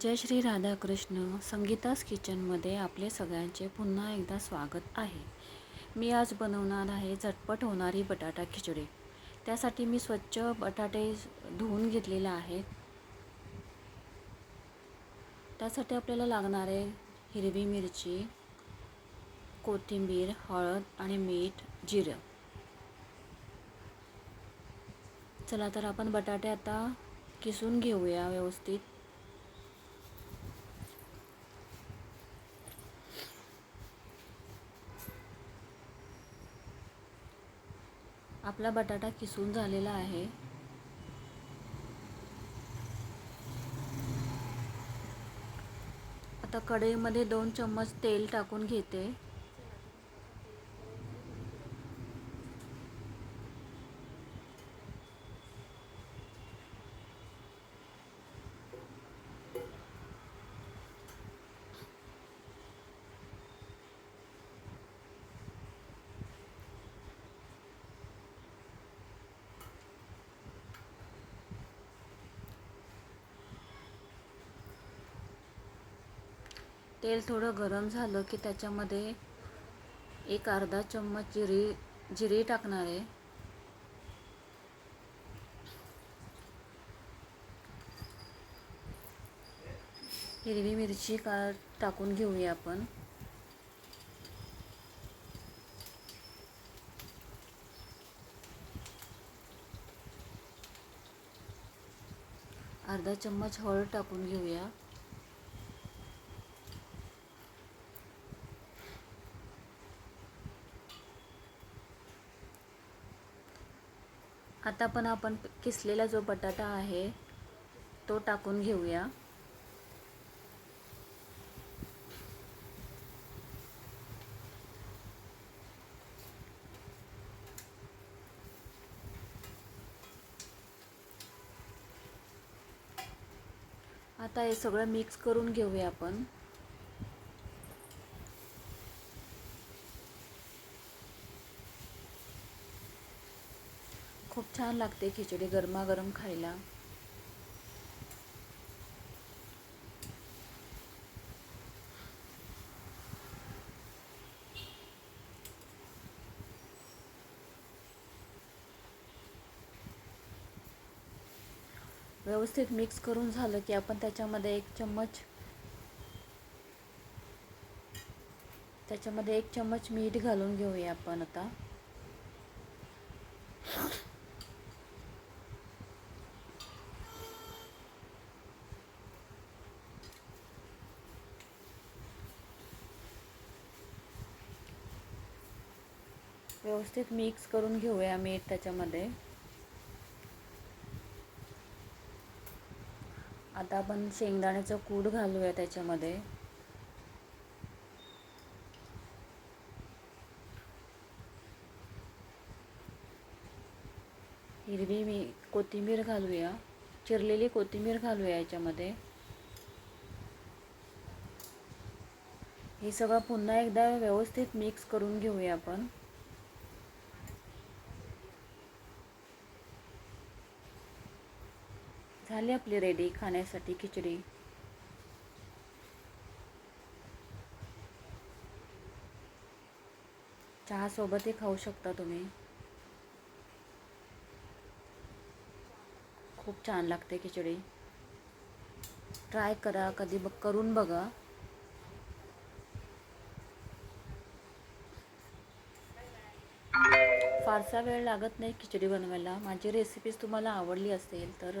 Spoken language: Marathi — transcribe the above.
जय श्री राधाकृष्ण. संगीतास किचनमध्ये आपले सगळ्यांचे पुन्हा एकदा स्वागत आहे. मी आज बनवणार आहे झटपट होणारी बटाटा खिचडी. त्यासाठी मी स्वच्छ बटाटे धुवून घेतलेले आहेत. त्यासाठी आपल्याला लागणारे हिरवी मिरची कोथिंबीर हळद आणि मीठ जिरं. चला तर आपण बटाटे आता किसून घेऊया व्यवस्थित. आपला बटाटा किसून झालेला आहे. आता कढईमध्ये दोन चम्मच तेल टाकून घेते. तेल थोडं गरम झालं की त्याच्यामध्ये एक अर्धा चम्मच जिरी जिरी टाकणार आहे. हिरवी मिरची का टाकून घेऊया आपण. अर्धा चम्मच हळद टाकून घेऊया. आता पण आपण किसलेला जो बटाटा आहे तो टाकून घेऊया. आता हे सगळं मिक्स करून घेऊया आपण. खूप छान लागते खिचडी गरमागरम खायला. व्यवस्थित मिक्स करून झालं की आपण त्याच्यामध्ये एक चम्मच त्याच्यामध्ये एक चम्मच मीठ घालून घेऊया आपण आता. व्यवस्थित मिक्स करून घेऊया मीठ त्याच्यामध्ये. आता आपण शेंगदाण्याचं कूड घालूया त्याच्यामध्ये. हिरवी मी कोथिंबीर घालूया. चिरलेली कोथिंबीर घालूया याच्यामध्ये. हे सगळं पुन्हा एकदा व्यवस्थित मिक्स करून घेऊया आपण. झाली आपली रेडी खाण्यासाठी खिचडी. चहासोबतही खाऊ शकता तुम्ही. खूप छान लागते खिचडी. ट्राय करा कधी बघ करून बघा. फारसा वेळ लागत नाही खिचडी बनवायला. माझी रेसिपीज तुम्हाला आवडली असेल तर